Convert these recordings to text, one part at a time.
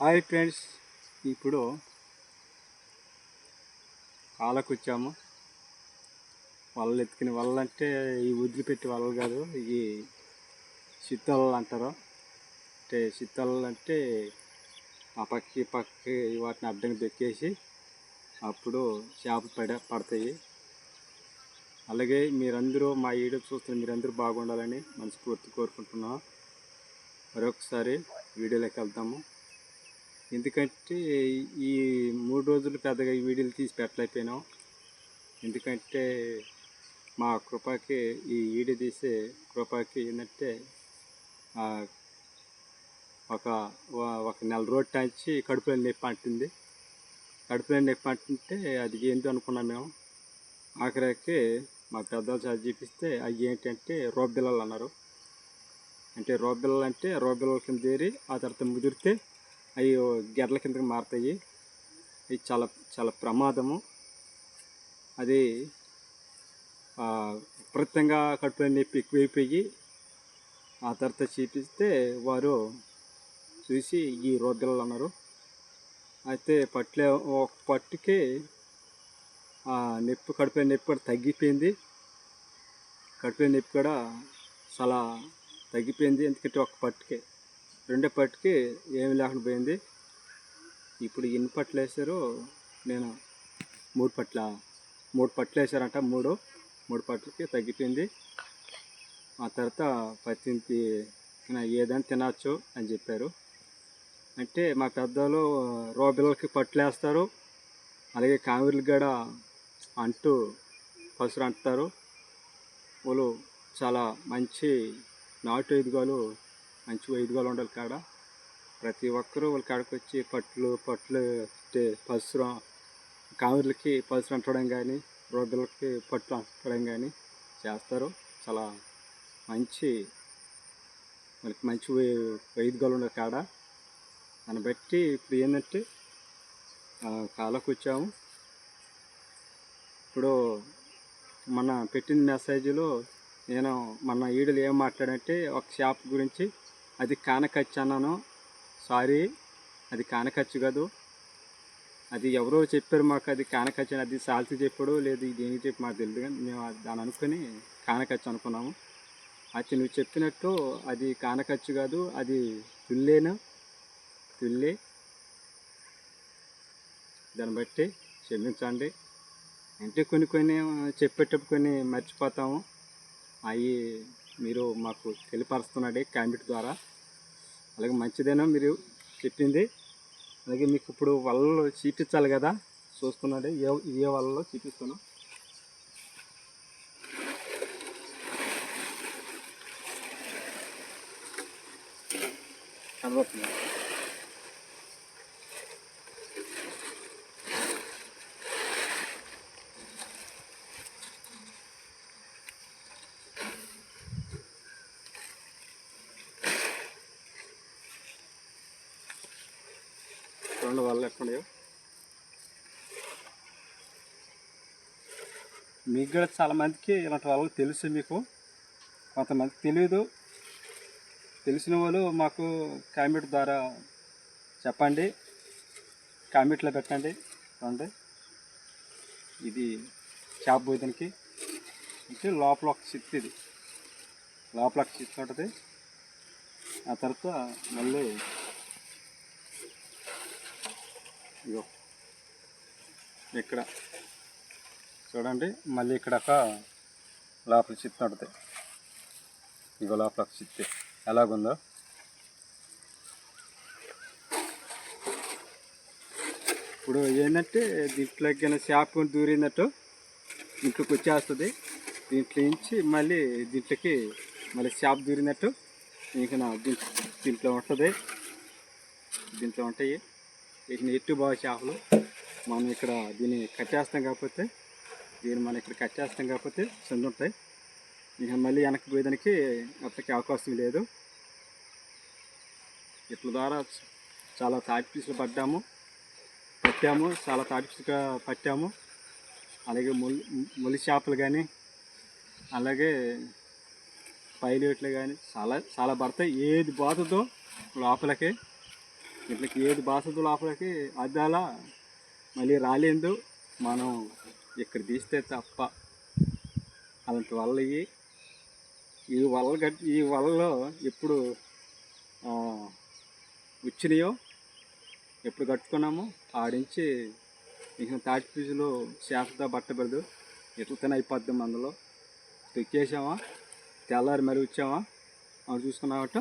Hi friends ఇప్పుడు కాలకు వచ్చాము వలలు ఎత్తుకుని వలలు అంటే ఈ వదిలిపెట్టి వలలు కాదు ఈ చిత్తలు అంటారు. అంటే చిత్తలు అంటే ఆ పక్కి పక్కి పక్కకి వాటిని అడ్డంగా దొక్కేసి అప్పుడు చేపలు పడ పడతాయి. అలాగే మీరందరూ మా వీడియో చూస్తున్న మీరందరూ బాగుండాలని మనస్ఫూర్తి కోరుకుంటున్నాం మరొకసారి వీడియోలోకి వెళ్తాము ఎందుకంటే ఈ మూడు రోజులు పెద్దగా ఈ వీడియోలు తీసి పెట్టలేకపోయినాం. ఎందుకంటే మా కృపకి ఈ వీడియో తీసే కృపకి ఏంటంటే ఒక ఒక నెల రోజు టాంచి కడుపులో నొప్పి అంటుంది కడుపులో నొప్పి అంటుంటే అది ఏంటి అనుకున్నాం మేము. ఆఖరికి మా పెద్దలు చదివి చూపిస్తే అవి ఏంటంటే రోబిల్లలు అన్నారు. అంటే రోబిల్లలు అంటే రోబిల్లల కింద తీరి ఆ తర్వాత ముదిరితే అవి గెడ్ల కిందకి మారుతాయి. ఇది చాలా చాలా ప్రమాదము. అది ప్రత్యంగా విపరీతంగా కడుపులో నొప్పి ఎక్కువైపోయి ఆ తర్వాత చూపిస్తే వారు చూసి ఈ రోడ్లలో అన్నారు. అయితే పట్లే ఒక పట్టుకి నొప్పి కడుపులో నొప్పి కూడా తగ్గిపోయింది. కడుపులో నొప్పి కూడా చాలా తగ్గిపోయింది. ఎందుకంటే ఒక పట్టుకే. రెండో పట్టుకి ఏమి లేకుండా పోయింది. ఇప్పుడు ఎన్ని పట్లు వేసారో నేను మూడు పట్ల మూడు పట్లు వేసారంట మూడు. మూడు పట్లకి తగ్గిపోయింది. ఆ తర్వాత పత్తి ఏదైనా తినచ్చు అని చెప్పారు. అంటే మా పెద్దలు రోబిల్లకి పట్లు వేస్తారు. అలాగే కావిర్లు కూడా అంటూ పసురు అంటుతారు వాళ్ళు చాలా మంచి నాటు ఎదుగాలు మంచి వైద్యులు ఉండాలి కాడ. ప్రతి ఒక్కరూ వాళ్ళ కాడకు వచ్చి పట్లు పట్లు పసురం పసురు కావిర్లకి పసురు అంటడం కానీ రోడ్లకి పట్లు అంటడం కానీ చేస్తారు. చాలా మంచి వాళ్ళకి మంచి వైద్యులు ఉండాలి కాడ. దాన్ని బట్టి ఇప్పుడు ఏంటంటే కాలకు వచ్చాము. ఇప్పుడు మన పెట్టిన మెసేజ్లో నేను మన ఈడలు ఏం మాట్లాడంటే ఒక షాప్ గురించి అది కానకచ్చు అన్నాను. సారీ అది కానకచ్చు కాదు. అది ఎవరో చెప్పారు మాకు అది కానకచ్చు అది సాల్సి చెప్పాడు లేదు ఇది ఏమి చెప్పి మాకు తెలియదు కానీ మేము అది- దాన్ని అనుకుని కానకచ్చు అనుకున్నాము. అది నువ్వు చెప్పినట్టు అది కానకచ్చు కాదు అది తుల్లేను? తుల్లే. దాన్ని బట్టి క్షమించండి. అంటే కొన్ని కొన్ని చెప్పేటప్పుడు కొన్ని మర్చిపోతాము. అవి మీరు మాకు తెలియపరుస్తున్నాడే క్యాంబిట్ ద్వారా. అలాగే మంచిదేనా మీరు చెప్పింది? అలాగే మీకు ఇప్పుడు వలలో చూపించాలి కదా? చూస్తున్నాడే ఏ ఏ వలలో చూపిస్తాను కనబడుతుంది రెండు వాళ్ళు ఎక్కడయో మీకు కూడా చాలా మందికి ఇలాంటి వాళ్ళు తెలుసు మీకు. కొంతమందికి తెలియదు తెలిసిన వాళ్ళు మాకు కామెంట్ ద్వారా చెప్పండి. కామెంట్లో పెట్టండి. చూడండి ఇది చేప భోజనకి అంటే లోపల ఒక చిత్తు ఇది. లోపల ఒక చిత్తు ఉంటుంది. ఆ తర్వాత మళ్ళీ ఇక్కడ. చూడండి మళ్ళీ ఇక్కడ ఒక లోపల చిత్త ఉంటుంది ఇగో లోపల ఒక ఎలాగుందో? ఇప్పుడు ఏంటంటే దీంట్లోకి చేప దూరినట్టు ఇంట్లోకి వచ్చేస్తుంది. దీంట్లో నుంచి మళ్ళీ దీంట్లోకి మళ్ళీ చేప దూరినట్టు ఇంకా నా దీంట్లో ఉంటుంది. దీంట్లో ఉంటాయి. వీటిని ఎట్టు బాగా చేపలు మనం ఇక్కడ దీన్ని కట్టేస్తాం కాకపోతే దీన్ని మనం ఇక్కడ కట్ చేస్తాం కాకపోతే చెంది ఉంటాయి. ఇక మళ్ళీ వెనక్కి పోయేదానికి అప్పటికి అవకాశం లేదు. ఇట్ల ద్వారా చాలా తాటి పీసులు పడ్డాము పట్టాము చాలా తాటి పీసులుగా పట్టాము. అలాగే ములి ములి చేపలు కానీ అలాగే పైలేట్లు కానీ చాలా చాలా పడతాయి. ఏది బాధతో లోపలికి ఇట్లకి ఏది బాసదు లోపలికి అద్దాల మళ్ళీ రాలేదు. మనం ఇక్కడ తీస్తే తప్ప అలాంటి వల్ల ఇవి ఈ వల్ల గట్ ఈ వలలో ఎప్పుడు వచ్చినాయో ఎప్పుడు కట్టుకున్నామో ఆడించి ఇంకా తాటి పీసులు చేపతో బట్టబడదు. ఎట్లతోనే అయిపోద్ది అందులో. తొక్కేసామా తెల్లారి మరి వచ్చామా అవి చూసుకున్నామట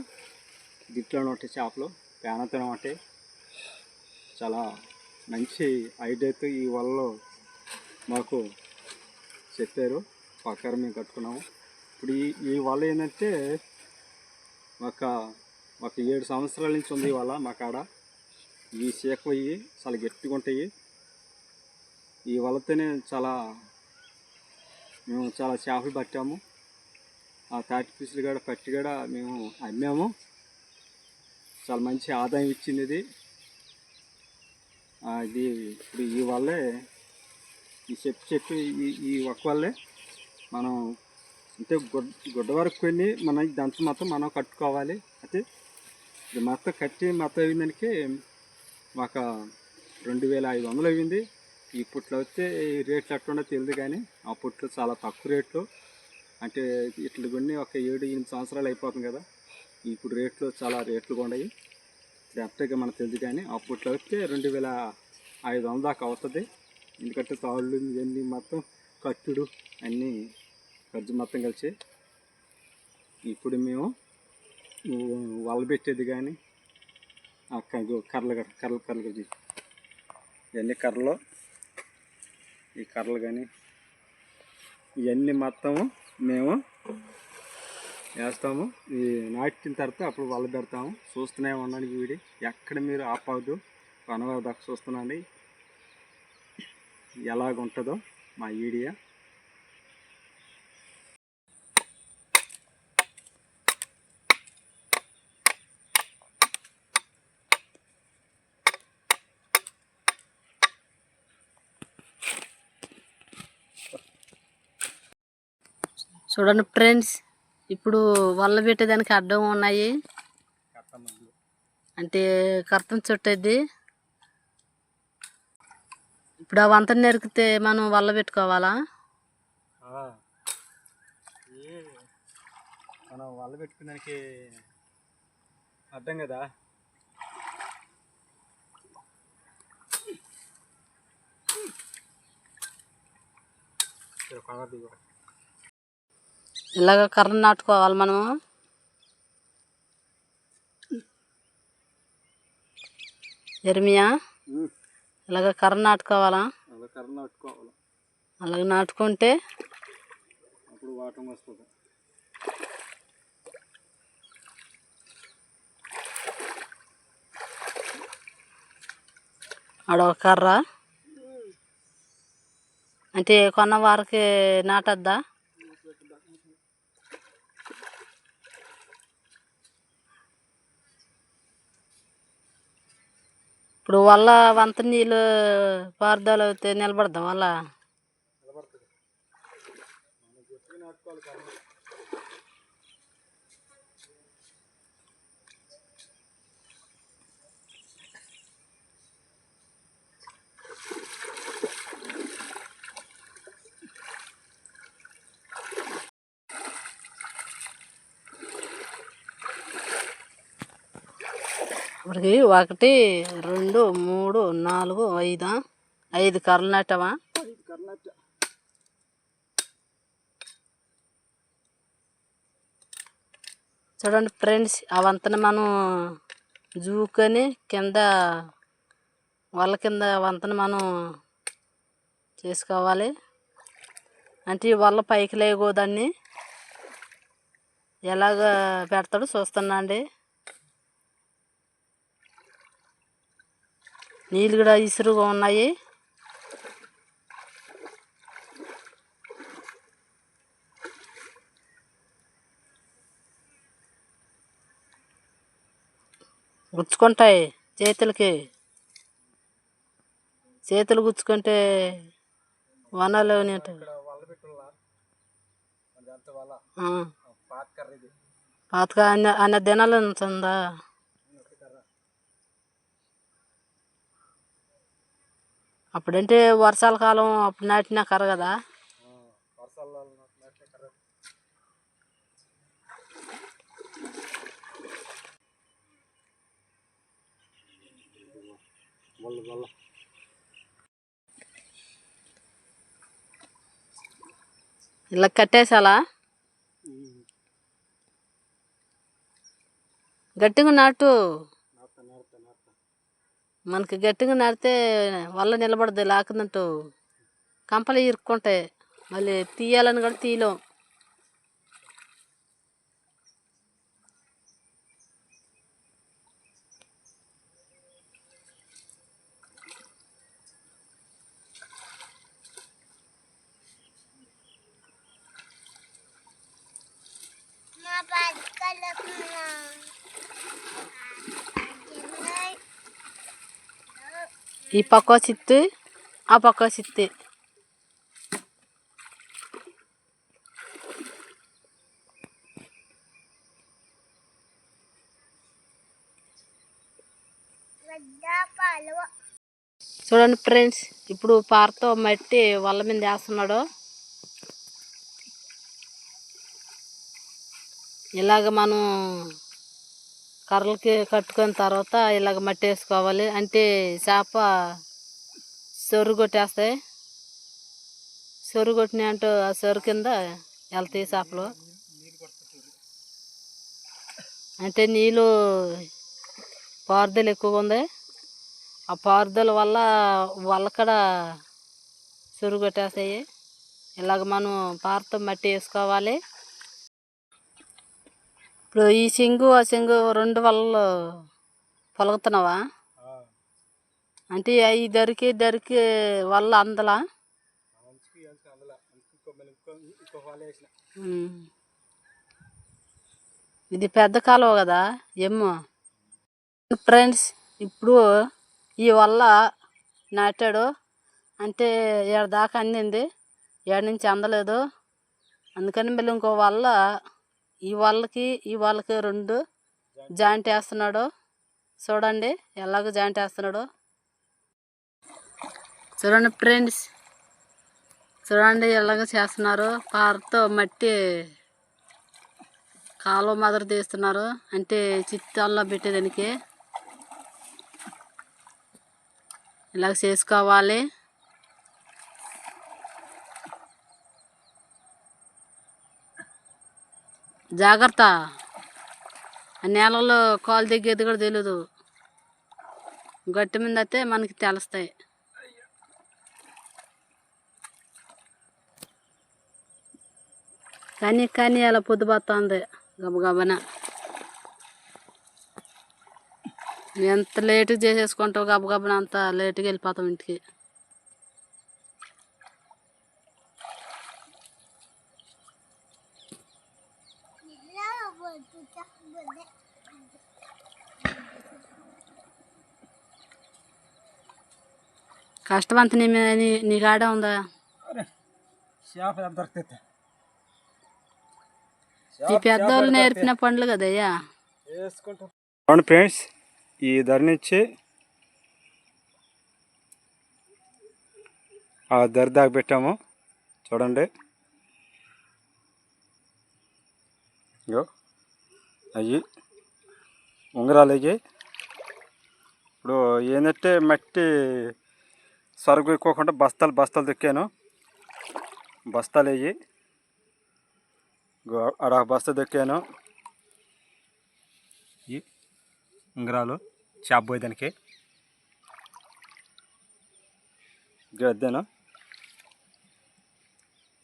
దిట్లోనే ఉంటాయి చేపలు. పేనతోనే ఉంటాయి చాలా మంచి ఐడియాతో ఈ వలలో మాకు చెప్పారు పక్కన మేము కట్టుకున్నాము. ఇప్పుడు ఈ ఈ వల ఏంటంటే ఒక ఒక ఏడు సంవత్సరాల నుంచి ఉంది ఇవాళ మా కాడ. ఈ సీకవయ్యి చాలా గట్టిగా ఉంటాయి. ఈ వలతోనే చాలా మేము చాలా చేపలు పట్టాము. ఆ తాటి పీసులు కూడా పట్టి కూడా మేము అమ్మాము. చాలా మంచి ఆదాయం ఇచ్చింది ఇది. ఇది ఇప్పుడు ఈ వల్లే ఈ చెప్పు చెప్పు ఈ ఈ ఒక్క వల్లే మనం అంటే గుడ్ గుడ్డ వరకు వెళ్ళి మనం దంత మొత్తం మనం కట్టుకోవాలి. అయితే ఇది మొత్తం కట్టి మొత్తం అయిందానికి ఒక రెండు వేల ఐదు వందలు అయింది ఇప్పట్లో వస్తే ఈ రేట్లు ఎట్లుండో తెలియదు కానీ అప్పట్లో చాలా తక్కువ రేట్లు. అంటే ఇట్లు కొన్ని ఒక ఏడు ఎనిమిది సంవత్సరాలు అయిపోతుంది కదా. ఇప్పుడు రేట్లు చాలా రేట్లు ఉన్నాయి కరెక్ట్గా మనకు తెలియదు కానీ అప్పట్లో వస్తే రెండు వేల ఐదు వందల దాకా అవుతుంది. ఎందుకంటే తాళ్ళు ఇవన్నీ మొత్తం కట్టుడు అన్నీ ఖర్చు మొత్తం కలిసి. ఇప్పుడు మేము వల పెట్టేది కానీ ఆ క- కర్రలు కర్రలు కర్రలు ఇవన్నీ కర్రలు ఈ కర్రలు కానీ ఇవన్నీ మొత్తము మేము వేస్తాము. ఈ నాటిన తర్వాత అప్పుడు వల పెడతాము. చూస్తూనే ఉండండి వీడి ఎక్కడ మీరు ఆపవద్దు. వనవారి దాకా చూస్తున్నాండి. ఎలాగ ఉంటుందో మా వీడియో చూడండి ఫ్రెండ్స్ ఇప్పుడు వల్ల పెట్టేదానికి అడ్డం ఉన్నాయి. అంటే కర్తం చుట్టేది. ఇప్పుడు ఆ వంత నెరికితే మనం వల్ల పెట్టుకోవాలా? మనం వల్ల పెట్టుకోడానికి అర్థం కదా? ఇలాగ కర్ర నాటుకోవాలి మనము. ఎర్మియా? ఇలాగ కర్ర నాటుకోవాలా? అలా కర్ర నాటుకోవాలి. అలాగ నాటుకుంటే అప్పుడు వాటం వస్తుంది. ఆడొక కర్ర. అంటే కొన్న వారికి నాటద్దా? ఇప్పుడు వల్ల వంత నీళ్ళు పారుదల అయితే నిలబడదాం వల్ల నిలబడుతుంది మనం గట్టిగా నాటుకోవాలి కర్ర ఇప్పటికి ఒకటి రెండు మూడు నాలుగు ఐదు? ఐదు కర్రలు నాటావా? చూడండి ఫ్రెండ్స్ ఆ మనం జూకొని కింద వాళ్ళ కింద వంతన మనం చేసుకోవాలి. అంటే ఈ వల్ల పైకి లేగోదాన్ని ఎలాగ పెడతాడో చూస్తున్నా అండి నీళ్ళు కూడా ఇసురుగా ఉన్నాయి. గుచ్చుకుంటాయి చేతులకి. చేతులు గుచ్చుకుంటే వనాలు ఉంటాయి ఇక్కడ వల్ల పెట్టుకోవాలా అదంతా వల్ల? ఆ, పాత కర్ర ఇది. పాతగా అన్న అన్న దినాలు ఉంటుందా ఒకటి కర్ర అప్పుడంటే వర్షాల కాలం అప్పుడు నాటినా కర కదా. ఇలా కట్టేసాలా గట్టిగా నాటు. మనకి గట్టిగా నాటితే వల్ల నిలబడదు లేకుందంటూ కంపలు ఇరుక్కుంటాయి. మళ్ళీ తీయాలని కూడా తీయలేం. ఈ పక్క చిత్తు ఆ పక్క చిత్తు. చూడండి ఫ్రెండ్స్ ఇప్పుడు పారతో మట్టి వల్ల మీద వేస్తున్నాడు. ఇలాగ మనం కర్రలకి కట్టుకున్న తర్వాత ఇలాగ మట్టి వేసుకోవాలి. అంటే చేప సొరు కొట్టేస్తాయి. సొరు కొట్టినాయి అంటూ ఆ సొరు కింద వెళ్తాయి చేపలు. అంటే నీళ్ళు పారుదల ఎక్కువగా ఉంది. ఆ పారుదల వల్ల వల్లకడ సొరు కొట్టేస్తాయి. ఇలాగ మనం పారతో మట్టి వేసుకోవాలి. ఇప్పుడు ఈ సింగు ఆ సింగు రెండు వలలు పొలుగుతున్నావా అంటే అవి దొరికి దొరికి వల్ల అందలా. ఇది పెద్ద కాలువ కదా? ఏమో ఫ్రెండ్స్ ఇప్పుడు ఈ వల్ల నాటాడు. అంటే ఏడు దాకా అందింది. ఏడు నుంచి అందలేదు. అందుకని మళ్ళీ ఇంకో వల్ల ఈ వాళ్ళకి ఈ వాళ్ళకి రెండు జాయింట్ వేస్తున్నాడు. చూడండి ఎలాగ జాయింట్ వేస్తున్నాడు. చూడండి ఫ్రెండ్స్. చూడండి ఎలాగ చేస్తున్నారు. పారతో మట్టి కాలువ మాదిరి తీస్తున్నారు. అంటే చిత్తాల్లో పెట్టేదానికి. ఇలాగ చేసుకోవాలి. జాగ్రత్త. ఆ నేలలో కాలు దిగేది కూడా తెలియదు గట్టి మీద అయితే మనకి తెలుస్తాయి. కానీ కానీ అలా పొద్దుపోతుంది గబగబన ఎంత లేటుగా చేసేసుకుంటావు గబగబన అంత లేటుగా వెళ్ళిపోతాం ఇంటికి. కష్టం అంత నీ నీ నీ కాడే ఉందా చేప దొరుకుతుంది ఈ పెద్దోళ్ళు నేర్పిన పండ్లు కదయ్యా ఫ్రెండ్స్ ఈ ధర నుంచి ఆ ధర దాకా పెట్టాము చూడండి ఇగో అయ్యి ఉంగరాలు అయ్యి ఇప్పుడు ఏంటంటే మట్టి సరుకు ఎక్కువకుండా బస్తాలు బస్తాలు దొక్కాను. బస్తాలు వేయి అడ బస్తా దొక్కాను. ఈ ఉంగరాలు షాప్ పోయేదానికి దానికి వద్దాను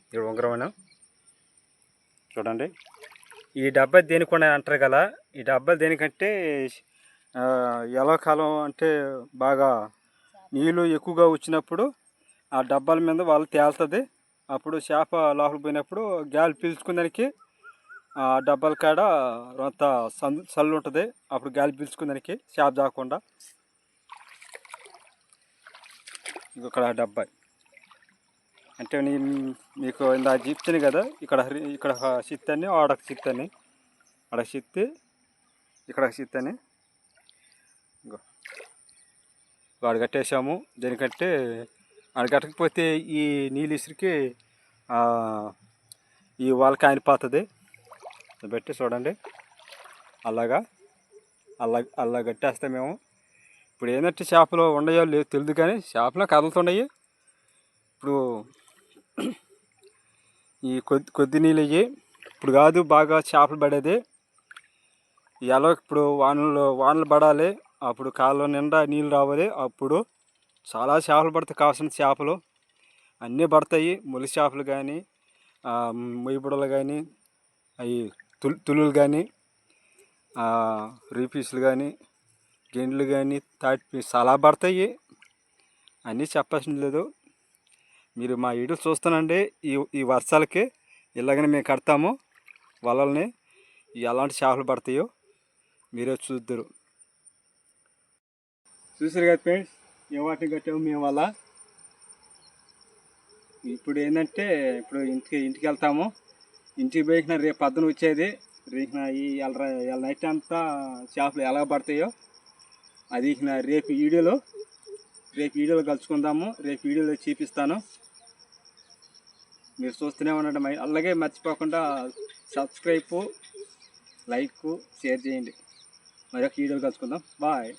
ఇక్కడ ఉంగరం చూడండి. ఈ డబ్బా దేనికి అంటారు కదా ఈ డబ్బాలు దేనికంటే ఎలా కాలం అంటే బాగా నీళ్ళు ఎక్కువగా వచ్చినప్పుడు ఆ డబ్బాల మీద వాళ్ళు తేలుతుంది. అప్పుడు చేప లోపల పోయినప్పుడు గాలి పీల్చుకుందానికి ఆ డబ్బాల కాడ అంత సందు చల్లు ఉంటుంది. అప్పుడు గాలి పీల్చుకుందానికి చేప దాకుండా ఇక్కడ డబ్బాయి అంటే నీ మీకు ఇందా చెప్తాను కదా ఇక్కడ ఇక్కడ చిత్తని ఆడకు చిత్తని ఆడ చిత్తి ఇక్కడ చిత్తని ఇంకో వాడు కట్టేసాము దేనికంటే ఆడ కట్టకపోతే ఈ నీళ్ళు ఇసురికి ఆ, ఈ వాళ్ళ కానిపోతుంది పెట్టి చూడండి. అలాగా అలా అలా కట్టేస్తాం మేము. ఇప్పుడు ఏంటంటే చేపలు ఉండయో లేదో తెలియదు కానీ చేపలు కదులుతున్నాయి. ఇప్పుడు ఈ కొద్ది కొద్ది నీళ్ళయ్యి. ఇప్పుడు కాదు బాగా చేపలు పడేది. ఎలా ఇప్పుడు వానలు వానలు పడాలి. అప్పుడు కాలువ నిండా నీళ్ళు రావాలి. అప్పుడు చాలా చేపలు పడతాయి. కావాల్సిన చేపలు. అన్నీ పడతాయి. ములి చేపలు కానీ మొయ్యబుడలు కానీ అవి తులు తులులు కానీ రీపీసులు కానీ గెండ్లు కానీ తాటి పీస్ చాలా పడతాయి. అన్నీ చెప్పాల్సిన లేదు. మీరు మా వీడియో చూస్తానండి. ఈ ఈ వర్షాలకి ఇలాగనే మేము కడతాము. వలల్ని ఎలాంటి చేపలు పడతాయో మీరే చూద్దరు. చూసారు కదా ఫ్రెండ్స్ ఏ వాటిని కట్టాము మేము వల్ల ఇప్పుడు ఏంటంటే ఇప్పుడు ఇంటికి ఇంటికి వెళ్తాము. ఇంటికి పోయిన రేపు పద్దున వచ్చేది. రేపు ఈ నైట్ అంతా చేపలు ఎలా పడతాయో అది నా రేపు వీడియోలో రేపు వీడియోలో కలుసుకుందాము. రేపు వీడియోలో చూపిస్తాను. మీరు చూస్తూనే ఉండండి అలాగే మర్చిపోకుండా సబ్స్క్రైబ్ లైక్ షేర్ చేయండి. మరొక వీడియోలు కలుసుకుందాం. బాయ్